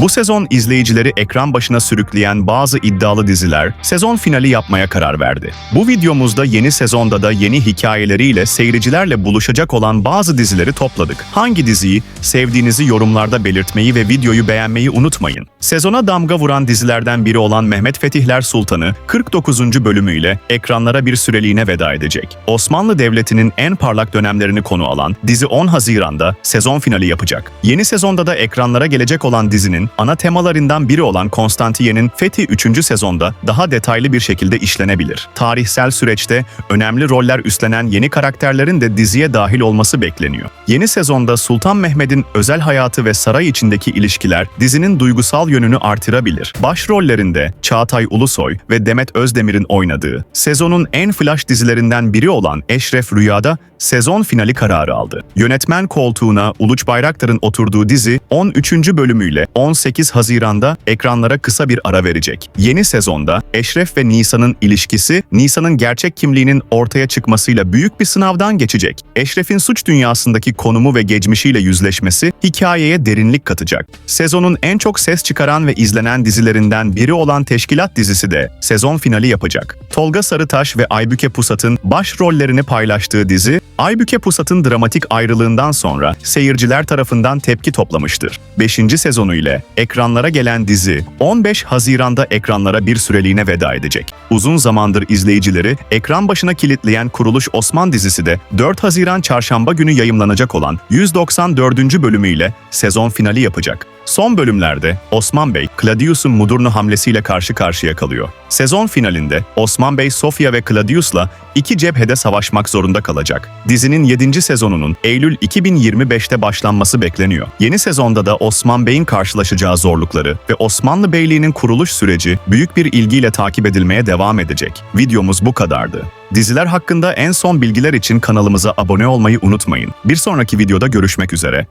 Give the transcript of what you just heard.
Bu sezon izleyicileri ekran başına sürükleyen bazı iddialı diziler sezon finali yapmaya karar verdi. Bu videomuzda yeni sezonda da yeni hikayeleriyle seyircilerle buluşacak olan bazı dizileri topladık. Hangi diziyi sevdiğinizi yorumlarda belirtmeyi ve videoyu beğenmeyi unutmayın. Sezona damga vuran dizilerden biri olan Mehmet Fetihler Sultanı 49. bölümüyle ekranlara bir süreliğine veda edecek. Osmanlı Devleti'nin en parlak dönemlerini konu alan dizi 10 Haziran'da sezon finali yapacak. Yeni sezonda da ekranlara gelecek olan dizinin ana temalarından biri olan Konstantiye'nin Fethi 3. sezonda daha detaylı bir şekilde işlenebilir. Tarihsel süreçte önemli roller üstlenen yeni karakterlerin de diziye dahil olması bekleniyor. Yeni sezonda Sultan Mehmet'in özel hayatı ve saray içindeki ilişkiler dizinin duygusal yönünü artırabilir. Başrollerinde Çağatay Ulusoy ve Demet Özdemir'in oynadığı, sezonun en flash dizilerinden biri olan Eşref Rüya'da sezon finali kararı aldı. Yönetmen koltuğuna Uluç Bayraktar'ın oturduğu dizi 13. bölümüyle 18 Haziran'da ekranlara kısa bir ara verecek. Yeni sezonda Eşref ve Nisa'nın ilişkisi, Nisa'nın gerçek kimliğinin ortaya çıkmasıyla büyük bir sınavdan geçecek. Eşref'in suç dünyasındaki konumu ve geçmişiyle yüzleşmesi hikayeye derinlik katacak. Sezonun en çok ses çıkaran ve izlenen dizilerinden biri olan Teşkilat dizisi de sezon finali yapacak. Tolga Sarıtaş ve Aybüke Pusat'ın başrollerini paylaştığı dizi, Aybüke Pusat'ın dramatik ayrılığından sonra seyirciler tarafından tepki toplamıştır. 5. sezonu ile ekranlara gelen dizi 15 Haziran'da ekranlara bir süreliğine veda edecek. Uzun zamandır izleyicileri ekran başına kilitleyen Kuruluş Osman dizisi de 4 Haziran çarşamba günü yayımlanacak olan 194. bölümüyle sezon finali yapacak. Son bölümlerde Osman Bey, Claudius'un Mudurnu hamlesiyle karşı karşıya kalıyor. Sezon finalinde Osman Bey Sofia ve Claudius'la iki cephede savaşmak zorunda kalacak. Dizinin 7. sezonunun Eylül 2025'te başlanması bekleniyor. Yeni sezonda da Osman Bey'in karşılaşacağı zorlukları ve Osmanlı Beyliği'nin kuruluş süreci büyük bir ilgiyle takip edilmeye devam edecek. Videomuz bu kadardı. Diziler hakkında en son bilgiler için kanalımıza abone olmayı unutmayın. Bir sonraki videoda görüşmek üzere.